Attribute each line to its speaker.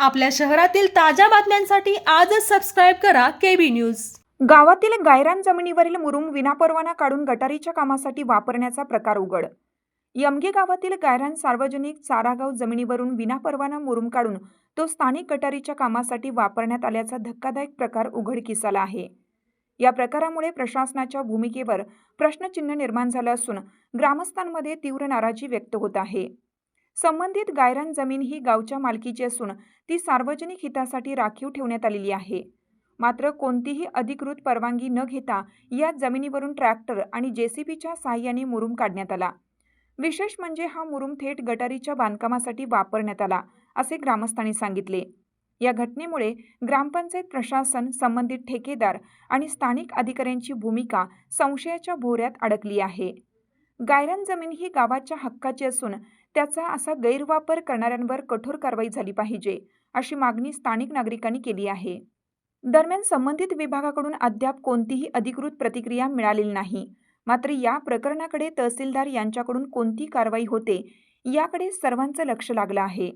Speaker 1: आपल्या शहरातील ताज्या बातम्यांसाठी आजच सबस्क्राईब करा केबी न्यूज
Speaker 2: गावातील गायरान जमिनीवरील मुरुम विनापरवाना काढून गटारीच्या कामासाठी वापरण्याचा प्रकार उघड. यमगे गावातील गायरान सार्वजनिक चारागाव जमिनीवरून विनापरवाना मुरुम काढून तो स्थानिक गटारीच्या कामासाठी वापरण्यात आल्याचा धक्कादायक प्रकार उघडकीस आला आहे. या प्रकारामुळे प्रशासनाच्या भूमिकेवर प्रश्नचिन्ह निर्माण झालं असून ग्रामस्थांमध्ये तीव्र नाराजी व्यक्त होत आहे. संबंधित गायरान जमीन ही गावच्या मालकीची असून ती सार्वजनिक हितासाठी राखीव ठेवण्यात आलेली आहे. मात्र कोणतीही अधिकृत परवानगी न घेता या जमिनीवरून ट्रॅक्टर आणि जेसीबीच्या साहाय्याने मुरुम काढण्यात आला. विशेष म्हणजे हा मुरुम थेट गटारीच्या बांधकामासाठी वापरण्यात आला असे ग्रामस्थांनी सांगितले. या घटनेमुळे ग्रामपंचायत प्रशासन संबंधित ठेकेदार आणि स्थानिक अधिकाऱ्यांची भूमिका संशयाच्या भोऱ्यात अडकली आहे. गायरान जमीन ही गावाच्या हक्काची असून त्याचा असा गैरवापर करणाऱ्यांवर कठोर कारवाई झाली पाहिजे अशी मागणी स्थानिक नागरिकांनी केली आहे. दरम्यान संबंधित विभागाकडून अद्याप कोणतीही अधिकृत प्रतिक्रिया मिळालेली नाही. मात्र या प्रकरणाकडे तहसीलदार यांच्याकडून कोणती कारवाई होते याकडे सर्वांचं लक्ष लागलं आहे.